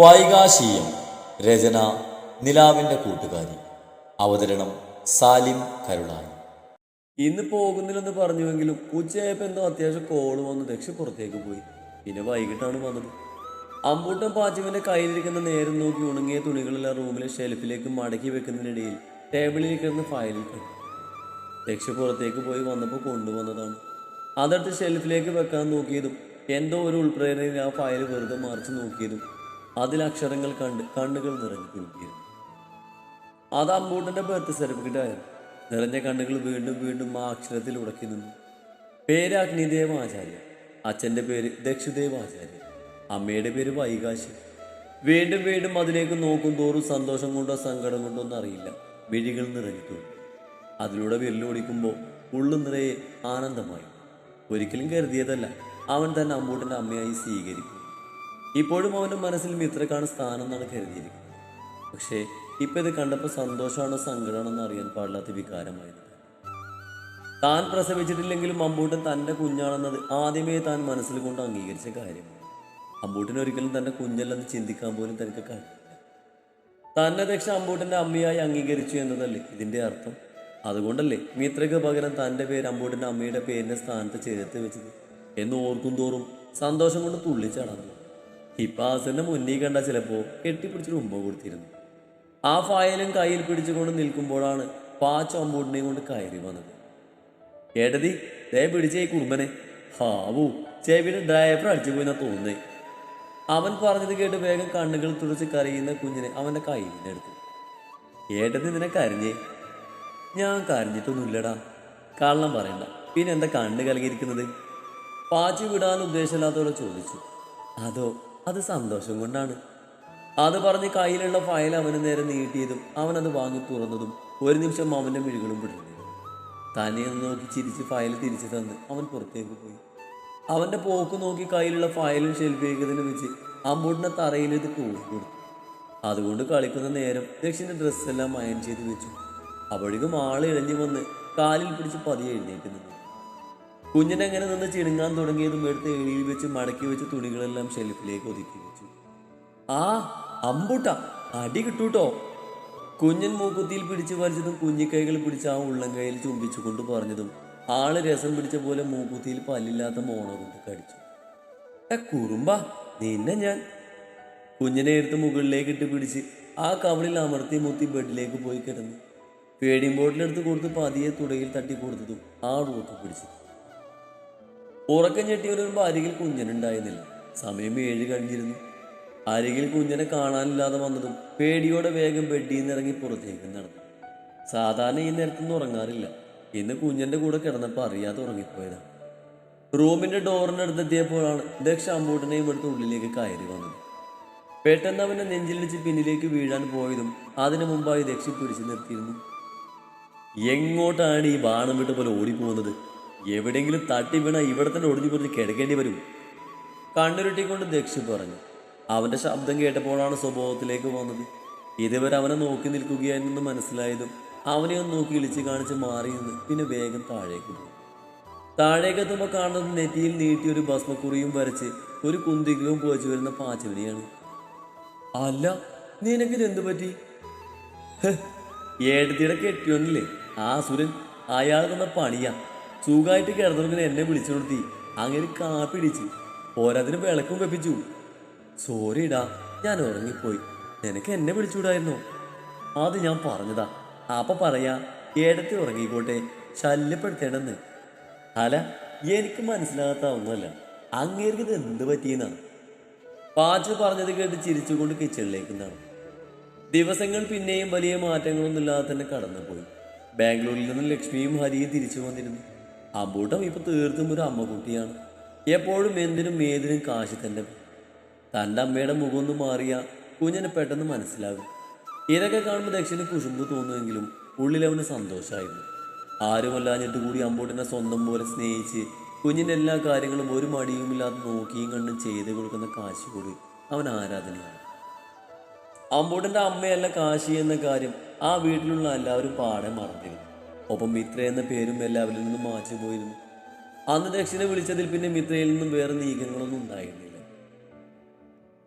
വൈകാശീയം. രചന നിലാവിന്റെ കൂട്ടുകാരി. അവതരണം സാലിം കരുളായി. ഇന്ന് പോകുന്നില്ലെന്ന് പറഞ്ഞുവെങ്കിലും ഉച്ചയായപ്പോൾ എന്തോ അത്യാവശ്യം കോൾ വന്ന്. ദക്ഷ പുറത്തേക്ക് പോയി. പിന്നെ വൈകിട്ടാണ് വന്നത്. അമ്പൂട്ടൻ പാച്ചുവിന്റെ കയ്യിലിരിക്കുന്ന നേരം നോക്കി ഉണങ്ങിയ തുണികളെല്ലാം റൂമിലെ ഷെൽഫിലേക്ക് മടക്കി വെക്കുന്നതിനിടയിൽ ടേബിളിൽ കിടന്ന് ഫയലിൽ കണ്ടു ദക്ഷ പുറത്തേക്ക് പോയി വന്നപ്പോൾ കൊണ്ടുവന്നതാണ്. അതെടുത്ത് ഷെൽഫിലേക്ക് വെക്കാൻ നോക്കിയതും എന്തോ ഒരു ഉൾപ്രേരണയിൽ ആ ഫയൽ വെറുതെ മറിച്ച് നോക്കിയതും അതിൽ അക്ഷരങ്ങൾ കണ്ട് കണ്ണുകൾ നിറഞ്ഞു കുലുക്കിയിരുന്നു. അത് അമ്പൂട്ടന്റെ ബർത്ത് സർട്ടിഫിക്കറ്റ് ആയിരുന്നു നിറഞ്ഞ കണ്ണുകൾ വീണ്ടും വീണ്ടും ആ അക്ഷരത്തിൽ ഉടക്കി നിന്നു. പേര് അഗ്നിദേവ് ആചാര്യ. അച്ഛന്റെ പേര് ദക്ഷുദേവ് ആചാര്യ. അമ്മയുടെ പേര് വൈകാശി. വീണ്ടും വീണ്ടും അതിലേക്ക് നോക്കും തോറും സന്തോഷം കൊണ്ടോ സങ്കടം കൊണ്ടോ ഒന്നും അറിയില്ല. വിഴികൾ നിറഞ്ഞിട്ടുണ്ട് അതിലൂടെ വിരലോടിക്കുമ്പോൾ ഉള്ളു നിറയെ ആനന്ദമായി. ഒരിക്കലും കരുതിയതല്ല. അവൻ തന്നെ അമ്മൂട്ടന്റെ അമ്മയായി സ്വീകരിക്കും. ഇപ്പോഴും അവന്റെ മനസ്സിൽ മിത്രക്കാണ് സ്ഥാനം എന്നാണ് കരുതിയിരിക്കുന്നത്. പക്ഷേ ഇപ്പം ഇത് കണ്ടപ്പോൾ സന്തോഷമാണോ സങ്കടമാണോ അറിയാൻ പാടില്ലാത്ത വികാരമായിരുന്നു. താൻ പ്രസവിച്ചിട്ടില്ലെങ്കിലും അമ്പൂട്ടൻ തന്റെ കുഞ്ഞാണെന്നത് ആദ്യമേ താൻ മനസ്സിൽ കൊണ്ട് അംഗീകരിച്ച കാര്യമാണ്. അമ്പൂട്ടൻ ഒരിക്കലും തന്റെ കുഞ്ഞല്ലെന്ന് ചിന്തിക്കാൻ പോലും തനിക്ക് കഴിയില്ല തന്നെ ദക്ഷ അമ്പൂട്ടന്റെ അമ്മയായി അംഗീകരിച്ചു എന്നതല്ലേ ഇതിന്റെ അർത്ഥം? അതുകൊണ്ടല്ലേ മിത്രയ്ക്ക് പകരം തന്റെ പേര് അമ്പൂട്ടന്റെ അമ്മയുടെ പേരിന്റെ സ്ഥാനത്ത് ചേർത്ത് വെച്ചത്? എന്ന് ഓർക്കും തോറും സന്തോഷം കൊണ്ട് തുള്ളിച്ചടന്നു ഇപ്പൊ ആസന്റെ മുന്നിൽ കണ്ട ചിലപ്പോ കെട്ടിപ്പിടിച്ചൊരു മുമ്പ് കൊടുത്തിരുന്നു. ആ ഫയലും കയ്യിൽ പിടിച്ചുകൊണ്ട് നിൽക്കുമ്പോഴാണ് പാ ചൊമ്പൂടിനെ കൊണ്ട് കയറി വന്നത്. കേട്ടതി ദേ പിടിച്ച ഈ കുറുമ്പനെ ഹാവു ചെവിയുടെ ഡ്രൈവർ അടിച്ചു പോയിന്നാ തോന്നുന്നേ. അവൻ പറഞ്ഞത് കേട്ട് വേഗം കണ്ണുകൾ തുടച്ച് കരയുന്ന കുഞ്ഞിനെ അവന്റെ കയ്യിൽ നിന്നെടുത്തു ഏട്ടത്തി നിന്നെ കരഞ്ഞേ? ഞാൻ കരഞ്ഞിട്ടൊന്നുമില്ലടാ. കള്ളം പറയണ്ട. പിന്നെ എന്താ കണ്ണ് കലകിയിരിക്കുന്നത്? പാച്ചു വിടാൻ ഉദ്ദേശമില്ലാത്തവരെ ചോദിച്ചു. അതോ അത് സന്തോഷം കൊണ്ടാണ്. അത് പറഞ്ഞ് കയ്യിലുള്ള ഫയൽ അവന് നേരെ നീട്ടിയതും അവൻ അത് വാങ്ങി തുറന്നതും ഒരു നിമിഷം അവന്റെ മിഴികളും പിടിഞ്ഞു തന്നെ നോക്കി ചിരിച്ച് ഫയൽ തിരിച്ചു തന്ന് അവൻ പുറത്തേക്ക് പോയി. അവന്റെ പോക്ക് നോക്കി കയ്യിലുള്ള ഫയലും ഷെൽഫിലേക്ക് വെച്ച് അമ്പൂട്ടിനെ തറയിലേക്ക് കൂടി കൊടുത്തു. അതുകൊണ്ട് കളിക്കുന്ന നേരം ദക്ഷിന്റെ ഡ്രസ്സെല്ലാം അയൺ ചെയ്ത് വെച്ചു. അപ്പോഴേക്കും ആളെ ഇഴഞ്ഞു വന്ന് കാലിൽ പിടിച്ച് പതിയെ എഴുന്നേറ്റ് നിന്നു. കുഞ്ഞിനെങ്ങനെ നിന്ന് ചിണുങ്ങാൻ തുടങ്ങിയതും എടുത്ത് എളിയിൽ വെച്ച് മടക്കി വെച്ച് തുണികളെല്ലാം ഷെൽഫിലേക്ക് ഒതുക്കി വെച്ചു. ആ അമ്പൂട്ട അടി കിട്ടൂട്ടോ. കുഞ്ഞൻ മൂക്കുത്തിയിൽ പിടിച്ചു വലിച്ചതും കുഞ്ഞിക്കൈകൾ പിടിച്ച് ആ ഉള്ളം കൈയിൽ ചുംബിച്ചുകൊണ്ട് പറഞ്ഞതും ആൾ രസം പിടിച്ച പോലെ മൂക്കുത്തിയിൽ പല്ലില്ലാത്ത മോണ കൊണ്ട് കടിച്ചു. എ കുറുമ്പ നിന്നെ ഞാൻ. കുഞ്ഞിനെ എടുത്ത് മുകളിലേക്ക് ഇട്ട് പിടിച്ച് ആ കവളിൽ അമർത്തി മുത്തി ബെഡിലേക്ക് പോയി കിടന്നു. പേടിയും ബോട്ടിലെടുത്ത് കൊടുത്ത് പതിയെ തുടയിൽ തട്ടി കൊടുത്തതും ആ റൂത്ത് പിടിച്ചു. ഉറക്കം ചെട്ടി വരുമ്പോൾ അരികിൽ കുഞ്ഞനുണ്ടായിരുന്നില്ല. സമയം ഏഴ് കഴിഞ്ഞിരുന്നു. അരികിൽ കുഞ്ഞനെ കാണാനില്ലാതെ വന്നതും പേടിയോടെ വേഗം ബെഡിൽ നിന്ന് ഇറങ്ങി പുറത്തേക്ക് നടന്നു. സാധാരണ ഈ നേരത്തൊന്നും ഉറങ്ങാറില്ല. ഇന്ന് കുഞ്ഞന്റെ കൂടെ കിടന്നപ്പോൾ അറിയാതെ ഉറങ്ങിപ്പോയതാണ് റൂമിന്റെ ഡോറിന്റെ അടുത്തെത്തിയപ്പോഴാണ് ദക്ഷ അമ്പൂട്ടനെയും എടുത്ത് ഉള്ളിലേക്ക് കയറി വന്നത്. പെട്ടെന്ന് അവനെ നെഞ്ചിലിടിച്ച് പിന്നിലേക്ക് വീഴാൻ പോയതും അതിനു മുമ്പായി ദക്ഷി പിടിച്ചു നിർത്തിയിരുന്നു. എങ്ങോട്ടാണ് ഈ ബാണം വിട്ട് പോലെ ഓടിപ്പോകുന്നത്? എവിടെയെങ്കിലും തട്ടി വീണ ഇവിടെ തന്നെ ഒടിഞ്ഞു പൊറിഞ്ഞ് കിടക്കേണ്ടി വരും. കണ്ണുരുട്ടിക്കൊണ്ട് ദക്ഷി പറഞ്ഞു അവന്റെ ശബ്ദം കേട്ടപ്പോഴാണ് സ്വഭാവത്തിലേക്ക് വന്നത്. ഇതുവരെ അവനെ നോക്കി നിൽക്കുകയായിരുന്നു മനസ്സിലായതും അവനെ ഒന്ന് നോക്കി ഇളിച്ച് കാണിച്ച് മാറി നിന്ന് പിന്നെ വേഗം താഴേക്ക് പോയി. താഴേക്ക് എത്തുമ്പോൾ കാണുന്നത് നെറ്റിയിൽ നീട്ടി ഒരു ഭസ്മക്കുറിയും വരച്ച് ഒരു കുന്തികളും പോച്ചു വരുന്ന പാച്ചവനെയാണ്? അല്ല നിനക്കിത് എന്തു പറ്റി? ഏടത്തിയുടെ കെട്ടിയോനില്ലേ? ആ സുരൻ അയാൾ പണിയാ. സുഖമായിട്ട് കിടന്നുകൊണ്ട് എന്നെ വിളിച്ചു നിർത്തി അങ്ങനെ കാപ്പി കാപ്പിടിച്ച് പോരാതിന് വിളക്കും വെപ്പിച്ചു. സോറിടാ ഞാൻ ഉറങ്ങിപ്പോയി. നിനക്ക് എന്നെ വിളിച്ചുകൂടായിരുന്നോ അത് ഞാൻ പറഞ്ഞതാ. അപ്പൊ പറയാ ഏടത്തി ഉറങ്ങിക്കോട്ടെ ശല്യപ്പെടുത്തേണ്ടെന്ന്. അല്ല എനിക്ക് മനസ്സിലാകാത്ത ഒന്നുമല്ല അങ്ങേർക്ക് ഇത് എന്ത് പറ്റിയെന്നാണ് പാച്ചു പറഞ്ഞത് കേട്ട് ചിരിച്ചുകൊണ്ട് കിച്ചണിലേക്ക് നടന്നു. ദിവസങ്ങൾ പിന്നെയും വലിയ മാറ്റങ്ങളൊന്നുമില്ലാതെ തന്നെ കടന്നുപോയി. ബാംഗ്ലൂരിൽ നിന്ന് ലക്ഷ്മിയും ഹരിയും തിരിച്ചു വന്നിരുന്നു. അമ്പൂട്ടം ഇപ്പൊ തീർത്തും ഒരു അമ്മക്കുട്ടിയാണ്. എപ്പോഴും എന്തിനും ഏതിനും കാശി തന്നെ തന്റെ അമ്മയുടെ മുഖം ഒന്ന് മാറിയ കുഞ്ഞിനെ പെട്ടെന്ന് മനസ്സിലാകും. ഇതൊക്കെ കാണുമ്പോൾ ദക്ഷിന് കുശുമ്പ് തോന്നുമെങ്കിലും ഉള്ളിൽ അവന് സന്തോഷമായിരുന്നു. ആരുമല്ലാഞ്ഞിട്ട് കൂടി അമ്പൂട്ടിനെ സ്വന്തം പോലെ സ്നേഹിച്ച് കുഞ്ഞിന്റെ എല്ലാ കാര്യങ്ങളും ഒരു മടിയുമില്ലാതെ നോക്കിയും കണ്ടും ചെയ്തു കൊടുക്കുന്ന കാശി കൂടി അവൻ ആരാധനയാണ്. അമ്പൂട്ടന്റെ അമ്മയല്ല കാശി എന്ന കാര്യം ആ വീട്ടിലുള്ള എല്ലാവരും പാടെ മറന്നിരുന്നു. ഒപ്പം മിത്ര എന്ന പേരും എല്ലാവരിൽ നിന്നും മാറ്റിപ്പോയിരുന്നു പോയിരുന്നു. അന്ന് ദക്ഷിണെ വിളിച്ചതിൽ പിന്നെ മിത്രയിൽ നിന്നും വേറെ നീക്കങ്ങളൊന്നും ഉണ്ടായിരുന്നില്ല.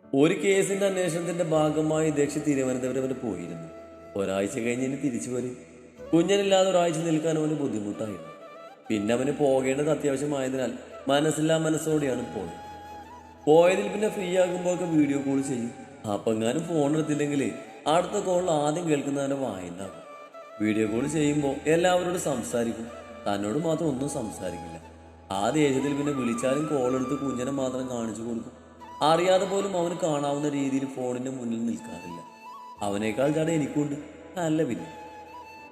ഒരു കേസിന്റെ അന്വേഷണത്തിന്റെ ഭാഗമായി ദക്ഷി തിരുവനന്തപുരം വരെ പോയിരുന്നു. ഒരാഴ്ച കഴിഞ്ഞ് ഇനി തിരിച്ചു വരും. കുഞ്ഞനില്ലാതെ ഒരാഴ്ച നിൽക്കാൻ അവന് ബുദ്ധിമുട്ടായിരുന്നു പിന്നെ അവന് പോകേണ്ടത് അത്യാവശ്യമായതിനാൽ മനസ്സില്ലാ മനസ്സോടെയാണ് പോയത്. പോയതിൽ പിന്നെ ഫ്രീ ആകുമ്പോഴൊക്കെ വീഡിയോ കോൾ ചെയ്യും. അപ്പം ഞാനും ഫോൺ എടുത്തില്ലെങ്കിൽ അടുത്ത കോളിൽ ആദ്യം കേൾക്കുന്നതിന്റെ വായനാകും വീഡിയോ കോൾ ചെയ്യുമ്പോൾ എല്ലാവരോടും സംസാരിക്കും. തന്നോട് മാത്രം ഒന്നും സംസാരിക്കില്ല. ആ ദേഷ്യത്തിൽ പിന്നെ വിളിച്ചാലും കോൾ എടുത്ത് കുഞ്ഞനെ മാത്രം കാണിച്ചു കൊടുക്കും. അറിയാതെ പോലും അവന് കാണാവുന്ന രീതിയിൽ ഫോണിന്റെ മുന്നിൽ നിൽക്കാറില്ല. അവനേക്കാൾ ചട എനിക്കുണ്ട്. അല്ല പിന്നെ.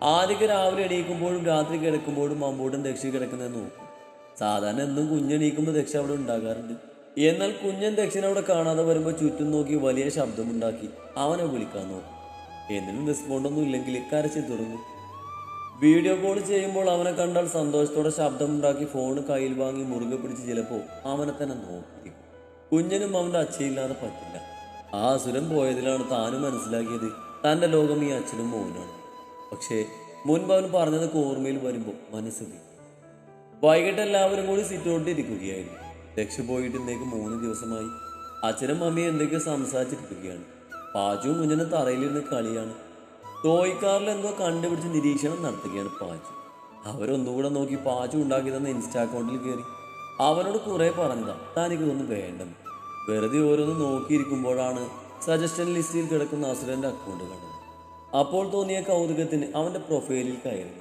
ആദ്യമൊക്കെ രാവിലെ എണീക്കുമ്പോഴും രാത്രി കിടക്കുമ്പോഴും മമ്പൂട്ടൻ ദക്ഷ കിടക്കുന്നത് നോക്കും. സാധാരണ എന്നും കുഞ്ഞെണീക്കുമ്പോൾ ദക്ഷ അവിടെ ഉണ്ടാകാറുണ്ട്. എന്നാൽ കുഞ്ഞൻ ദക്ഷിണ അവിടെ കാണാതെ വരുമ്പോൾ ചുറ്റും നോക്കി വലിയ ശബ്ദമുണ്ടാക്കി അവനെ വിളിക്കാൻ നോക്കും. എന്നിട്ടും റെസ്പോണ്ടൊന്നും ഇല്ലെങ്കിൽ കരച്ചിൽ തുടങ്ങും. വീഡിയോ കോൾ ചെയ്യുമ്പോൾ അവനെ കണ്ടാൽ സന്തോഷത്തോടെ ശബ്ദമുണ്ടാക്കി ഫോൺ കയ്യിൽ വാങ്ങി മുറുകെ പിടിച്ച് ചിലപ്പോൾ അവനെ തന്നെ നോക്കി. കുഞ്ഞനും അവന്റെ അച്ഛയില്ലാതെ പറ്റില്ല. ആ അസുരം പോയതിലാണ് താനും മനസ്സിലാക്കിയത്. തന്റെ ലോകം ഈ അച്ഛനും മോനാണ് പക്ഷേ മുൻപ് അവൻ പറഞ്ഞതൊക്കെ ഓർമ്മയിൽ വരുമ്പോൾ മനസ്സ് വൈകിട്ട് എല്ലാവരും കൂടി സിറ്റൗട്ടിൽ ഇരിക്കുകയായിരുന്നു. ദക്ഷ പോയിട്ട് ഇന്നേക്ക് മൂന്ന് ദിവസമായി. അച്ഛനും അമ്മയും എന്തൊക്കെയോ സംസാരിച്ചിരിക്കുകയാണ്. പാച്ചുവും മുന്നിന് തറയിലിരുന്ന് കളിയാണ്. തോയിക്കാറിൽ എന്തോ കണ്ടുപിടിച്ച് നിരീക്ഷണം നടത്തുകയാണ് പാജു. അവരൊന്നുകൂടെ നോക്കി പാജു ഉണ്ടാക്കി തന്ന ഇൻസ്റ്റാ അക്കൗണ്ടിൽ കയറി അവനോട് കുറെ പറഞ്ഞതാ. തനിക്കിതൊന്നും വേണ്ടെന്ന്. വെറുതെ ഓരോന്ന് നോക്കിയിരിക്കുമ്പോഴാണ് സജഷൻ ലിസ്റ്റിൽ കിടക്കുന്ന അസുരന്റെ അക്കൗണ്ട് കണ്ടത്. അപ്പോൾ തോന്നിയ കൗതുകത്തിന് അവന്റെ പ്രൊഫൈലിൽ കയറി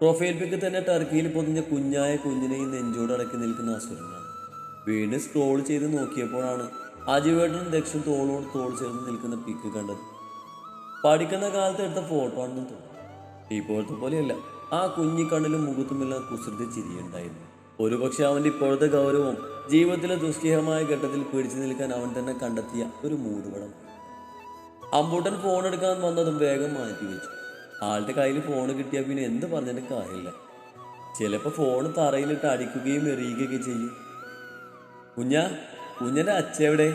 പ്രൊഫൈൽ പിക്ക് തന്നെ ടർക്കിയിൽ പൊതിഞ്ഞ കുഞ്ഞായ കുഞ്ഞിനെയും നെഞ്ചോട് അടക്കി നിൽക്കുന്ന അസുരനാണ്. വീണ്ടും സ്ക്രോൾ ചെയ്ത് നോക്കിയപ്പോഴാണ് അജുവേട്ടനും ദക്ഷൻ തോളോട് തോൾ ചേർന്ന് നിൽക്കുന്ന പിക്ക് കണ്ടത്. പഠിക്കുന്ന കാലത്ത് എടുത്ത ഫോട്ടോ ആണെന്ന് തോന്നുന്നു. ഇപ്പോഴത്തെ പോലെയല്ല. ആ കുഞ്ഞിക്കണ്ണിലും മുഖത്തുമെല്ലാം കുസൃതി ചിരിയുണ്ടായിരുന്നു. ഒരുപക്ഷെ അവന്റെ ഇപ്പോഴത്തെ ഗൗരവം ജീവിതത്തിലെ ദുഷ്കരമായ ഘട്ടത്തിൽ പിടിച്ചു നിൽക്കാൻ അവൻ തന്നെ കണ്ടെത്തിയ ഒരു മൂടുപടം. അമ്പൂട്ടൻ ഫോൺ എടുക്കാൻ വന്നതും വേഗം മാറ്റി വെച്ചു. ആളുടെ കയ്യിൽ ഫോൺ കിട്ടിയാൽ പിന്നെ എന്ത് പറഞ്ഞിട്ട് കാര്യമില്ല. ചിലപ്പോൾ ഫോൺ തറയിലിട്ട് അടിക്കുകയും എറിയുകയൊക്കെ ചെയ്യും. കുഞ്ഞ കുഞ്ഞന്റെ അച്ഛ എവിടെ?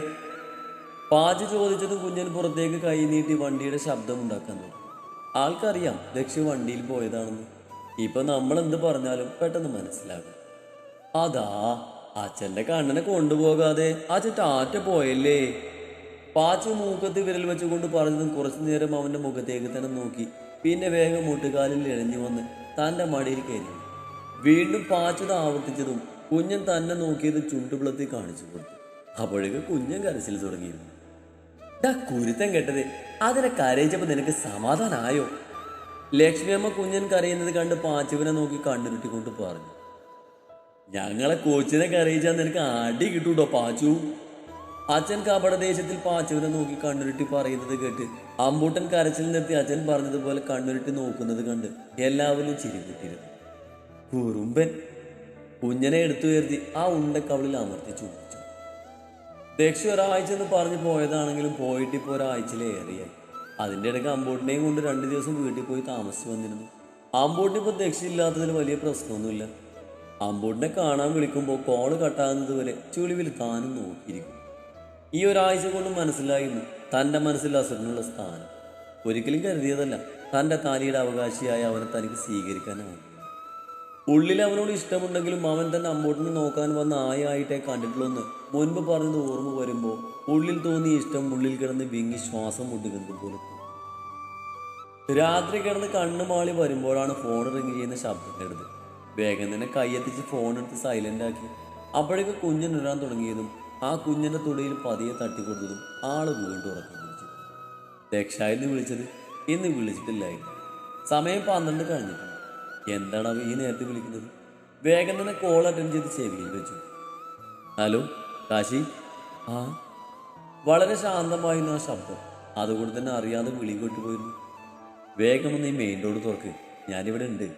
പാച ചോദിച്ചതും കുഞ്ഞൻ പുറത്തേക്ക് കൈ നീട്ടി വണ്ടിയുടെ ശബ്ദം ഉണ്ടാക്കാൻ തുടങ്ങി ആൾക്കറിയാം ദക്ഷ വണ്ടിയിൽ പോയതാണെന്ന്. ഇപ്പൊ നമ്മൾ എന്ത് പറഞ്ഞാലും പെട്ടെന്ന് മനസ്സിലാകും. അതാ അച്ഛന്റെ കണ്ണനെ കൊണ്ടുപോകാതെ അച്ഛൻ ടാറ്റ പോയല്ലേ? പാച്ചു മൂക്കത്ത് വിരൽ വെച്ചുകൊണ്ട് പറഞ്ഞതും കുറച്ചു നേരം അവന്റെ മുഖത്തേക്ക് തന്നെ നോക്കി. പിന്നെ വേഗം മുട്ടുകാലിൽ ഇഴഞ്ഞു വന്ന് തന്റെ മടിയിൽ കയറി. വീണ്ടും പാച്ചത് ആവർത്തിച്ചതും കുഞ്ഞൻ തന്നെ നോക്കിയത് ചുണ്ടുപിളത്തി കാണിച്ചു കൊടുത്തു. അപ്പോഴേക്ക് കുഞ്ഞൻ കരച്ചിൽ തുടങ്ങിയിരുന്നു. ഡാ കുരുത്തം കേട്ടത് അതിനെ കരയിച്ചപ്പോ നിനക്ക് സമാധാനായോ? ലക്ഷ്മിയമ്മ കുഞ്ഞൻ കരയുന്നത് കണ്ട് പാച്ചുവിനെ നോക്കി കണ്ണുരുട്ടിക്കൊണ്ട് പറഞ്ഞു. ഞങ്ങളെ കൊച്ചിനെ കരയിച്ചാൽ നിനക്ക് അടി കിട്ടൂട്ടോ പാച്ചു? അച്ഛൻ കപടദേശത്തിൽ പാച്ചുവിനെ നോക്കി കണ്ണുരുട്ടി പറയുന്നത് കേട്ട് അമ്പൂട്ടൻ കരച്ചിൽ നിർത്തി അച്ഛൻ പറഞ്ഞതുപോലെ കണ്ണുരുട്ടി നോക്കുന്നത് കണ്ട് എല്ലാവരും ചിരികുട്ടിയിരുന്നു കുറുമ്പൻ കുഞ്ഞനെ എടുത്തുയർത്തി ആ ഉണ്ടക്കവളിൽ അമർത്തിച്ചു. ദക്ഷ ഒരാഴ്ച എന്ന് പറഞ്ഞ് പോയതാണെങ്കിലും പോയിട്ട് ഇപ്പോൾ ഒരാഴ്ചയിലേറെയായി അതിന്റെ ഇടയ്ക്ക് അമ്പൂട്ടിനെയും കൊണ്ട് രണ്ട് ദിവസം വീട്ടിൽ പോയി താമസിച്ച് വന്നിരുന്നു. അമ്പൂട്ടിന് ഇപ്പോൾ ദക്ഷ ഇല്ലാത്തതിൽ വലിയ പ്രശ്നമൊന്നുമില്ല. അമ്പൂട്ടിനെ കാണാൻ വിളിക്കുമ്പോൾ കോൾ കട്ടാകുന്നത് വരെ ചുളിവിൽ താനും നോക്കിയിരിക്കും ഈ ഒരാഴ്ച കൊണ്ട് മനസ്സിലായിരുന്നു തന്റെ മനസ്സിൽ അസുരനുള്ള സ്ഥാനം. ഒരിക്കലും കരുതിയതല്ല തന്റെ താലിയുടെ അവകാശിയായ അവനെ തനിക്ക് സ്വീകരിക്കാനാണ്. ഉള്ളിൽ അവനോട് ഇഷ്ടമുണ്ടെങ്കിലും അവൻ തന്നെ അമ്മോട്ടിനെ നോക്കാൻ വന്ന ആയായിട്ടേ കണ്ടിട്ടുള്ളൂന്ന് മുൻപ് പറഞ്ഞത് ഓർമ്മ വരുമ്പോൾ ഉള്ളിൽ തോന്നിയ ഇഷ്ടം ഉള്ളിൽ കിടന്ന് വിങ്ങി ശ്വാസം മുട്ടുന്നത് പോലെ രാത്രി കിടന്ന് കണ്ണു മാളി വരുമ്പോഴാണ് ഫോൺ റിങ് ചെയ്യുന്ന ശബ്ദം കേട്ടത്. വേഗം തന്നെ കൈയെത്തിച്ച് ഫോൺ എടുത്ത് സൈലന്റ് ആക്കി. അപ്പോഴേക്ക് കുഞ്ഞൻ ഉരാൻ തുടങ്ങിയതും ആ കുഞ്ഞിന്റെ തുടിയിൽ പതിയെ തട്ടിക്കൊടുത്തതും ആൾ വീണ്ടും ഉറക്കം പിടിച്ചു. രക്ഷായിരുന്നു വിളിച്ചത് ഇന്ന് വിളിച്ചിട്ടില്ലായിരുന്നു സമയം പന്ത്രണ്ട് കഴിഞ്ഞിട്ടുണ്ട് എന്താണ് അവ ഈ നേരത്തെ വിളിക്കുന്നത്? വേഗം തന്നെ കോൾ അറ്റൻഡ് ചെയ്ത് ചെവിയിൽ വെച്ചു. ഹലോ? കാശി? ആ. വളരെ ശാന്തമായിരുന്നു ആ ശബ്ദം. അതുകൊണ്ട് തന്നെ അറിയാതെ വിളി കൊട്ടുപോയിരുന്നു. വേഗം ഈ മെയിൻ റോഡ് തുറക്ക്. ഞാനിവിടെ ഉണ്ട്.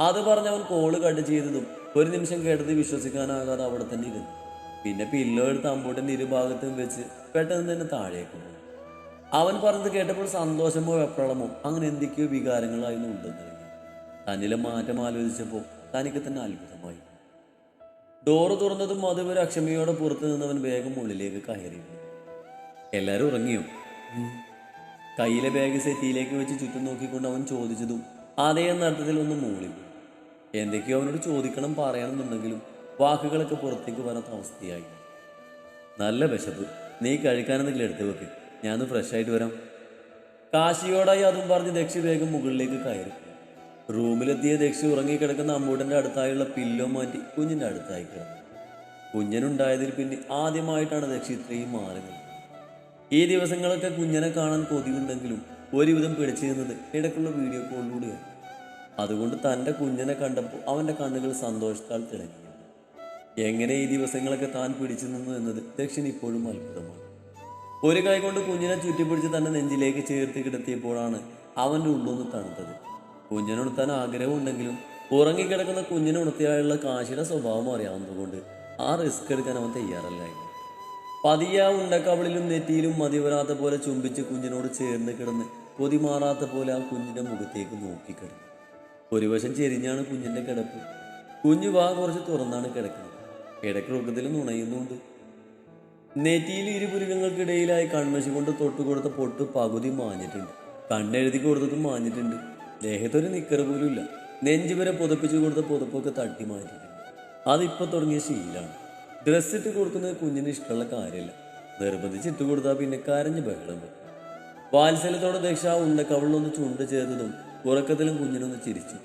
അത് പറഞ്ഞവൻ കോൾ കട്ട് ചെയ്തതും ഒരു നിമിഷം കേട്ടത് വിശ്വസിക്കാനാകാതെ അവിടെ തന്നെ ഇരുന്നു. പിന്നെ പില്ലോ എടുത്ത് അമ്പൂട്ടന്റെ ഇരുഭാഗത്തും വെച്ച് പെട്ടെന്ന് തന്നെ താഴേക്ക് പോയി. അവൻ പറഞ്ഞത് കേട്ടപ്പോൾ സന്തോഷമോ വെപ്രളമോ അങ്ങനെ എന്തൊക്കെയോ വികാരങ്ങളായിരുന്നു ഉണ്ടെന്ന് തന്നിലെ മാറ്റം ആലോചിച്ചപ്പോൾ തനിക്ക് തന്നെ അത്ഭുതമായി. ഡോറ് തുറന്നതും അതുവരെ അക്ഷമയോടെ പുറത്തു നിന്നവൻ വേഗം ഉള്ളിലേക്ക് കയറി. എല്ലാവരും ഉറങ്ങിയോ. കയ്യിലെ ബാഗ് സെറ്റിയിലേക്ക് വെച്ച് ചുറ്റും നോക്കിക്കൊണ്ട് അവൻ ചോദിച്ചതും അതേ എന്ന അർത്ഥത്തിൽ ഒന്ന് മൂളി. എന്തൊക്കെയോ അവനോട് ചോദിക്കണം പറയണമെന്നുണ്ടെങ്കിലും വാക്കുകളൊക്കെ പുറത്തേക്ക് വരാത്ത അവസ്ഥയായി. നല്ല വിശപ്പ്. നീ കഴിക്കാനെന്തെങ്കിലും എടുത്തു വെക്ക്. ഞാനൊന്ന് ഫ്രഷ് ആയിട്ട് വരാം. കാശിയോടായി അതും പറഞ്ഞ് ദക്ഷി വേഗം മുകളിലേക്ക് കയറി. റൂമിലെത്തിയ ദക്ഷി ഉറങ്ങിക്കിടക്കുന്ന അമ്മൂട്ടന്റെ അടുത്തായുള്ള പില്ലോ മാറ്റി കുഞ്ഞിന്റെ അടുത്തായി കിടന്നു. കുഞ്ഞനുണ്ടായതിൽ പിന്നെ ആദ്യമായിട്ടാണ് ദക്ഷി ഇത്രയും മാറി ഈ ദിവസങ്ങളൊക്കെ കുഞ്ഞനെ കാണാൻ കൊതിയുണ്ടെങ്കിലും ഒരുവിധം പിടിച്ചു നിന്നത് ഇടയ്ക്കുള്ള വീഡിയോ കോളിലൂടെയാണ് അതുകൊണ്ട് തന്റെ കുഞ്ഞനെ കണ്ടപ്പോൾ അവന്റെ കണ്ണുകൾ സന്തോഷത്താൽ തിളങ്ങി എങ്ങനെ ഈ ദിവസങ്ങളൊക്കെ താൻ പിടിച്ചു നിന്നു എന്നത് ദക്ഷിന് ഇപ്പോഴും അത്ഭുതമാണ്. ഒരു കൈ കൊണ്ട് കുഞ്ഞിനെ ചുറ്റിപ്പിടിച്ച് തന്റെ നെഞ്ചിലേക്ക് ചേർത്ത് കിടത്തിയപ്പോഴാണ് അവന്റെ ഉള്ളൊന്ന് തണുത്തത്. കുഞ്ഞിനുണർത്താൻ ആഗ്രഹമുണ്ടെങ്കിലും ഉറങ്ങിക്കിടക്കുന്ന കുഞ്ഞിനെ ഉണർത്തിയായുള്ള കാശിയുടെ സ്വഭാവം അറിയാവുന്നതുകൊണ്ട് ആ റിസ്ക് എടുക്കാൻ അവൻ തയ്യാറല്ലായിരുന്നു പതിയ ഉണ്ടക്കവളിലും നെറ്റിയിലും മതിവരാത്ത പോലെ ചുംബിച്ച് കുഞ്ഞിനോട് ചേർന്ന് കിടന്ന് കൊതി മാറാത്ത പോലെ ആ കുഞ്ഞിന്റെ മുഖത്തേക്ക് നോക്കിക്കിടന്നു. ഒരു വശം ചെരിഞ്ഞാണ് കുഞ്ഞിന്റെ കിടപ്പ്. കുഞ്ഞു വാ കുറച്ച് തുറന്നാണ് കിടക്കുന്നത്. ഇടയ്ക്കുറക്കത്തിൽ നുണയുന്നുണ്ട്. നെറ്റിയിൽ ഇരുപുരുകങ്ങൾക്കിടയിലായി കൺമശി കൊണ്ട് തൊട്ടുകൊടുത്ത പൊട്ട് പകുതി മാഞ്ഞിട്ടുണ്ട്. കണ്ണെഴുതി കൊടുത്തതും മാഞ്ഞിട്ടുണ്ട്. ദേഹത്തൊരു നിക്കറ് പോലും ഇല്ല. നെഞ്ചു വരെ പുതപ്പിച്ചു കൊടുത്ത പുതപ്പൊക്കെ തട്ടി മാറ്റിയിട്ടുണ്ട്. അതിപ്പോൾ തുടങ്ങിയ ശീലാണ്. ഡ്രസ്സ് ഇട്ട് കൊടുക്കുന്നത് കുഞ്ഞിന് ഇഷ്ടമുള്ള കാര്യമല്ല. നിർബന്ധിച്ച് ഇട്ട് കൊടുത്താൽ പിന്നെ കരഞ്ഞ് ബഹളം വരും വാത്സല്യത്തോടെ ദക്ഷ ഉണ്ടക്കവളിലൊന്ന് ചുണ്ട് ചേർത്തതും ഉറക്കത്തിലും കുഞ്ഞിനൊന്ന് ചിരിച്ചു.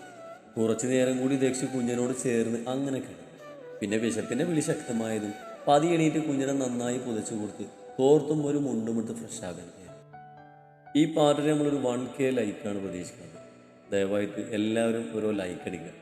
കുറച്ചു നേരം കൂടി ദക്ഷ കുഞ്ഞിനോട് ചേർന്ന് അങ്ങനെ കിടന്നു. പിന്നെ വിശപ്പിന്റെ വിളി ശക്തമായതും പതി എണീറ്റ് കുഞ്ഞിനെ നന്നായി പുതച്ചു കൊടുത്ത് തോർത്തും ഒരു മുണ്ടുമിട്ട് ഫ്രഷ് ആകാൻ ഈ പാട്ടിന് നമ്മളൊരു വൺ കെ ലൈക്കാണ് പ്രതീക്ഷിക്കുന്നത്. ദയവായിട്ട് എല്ലാവരും ഓരോ ലൈക്ക് അടിക്കുക.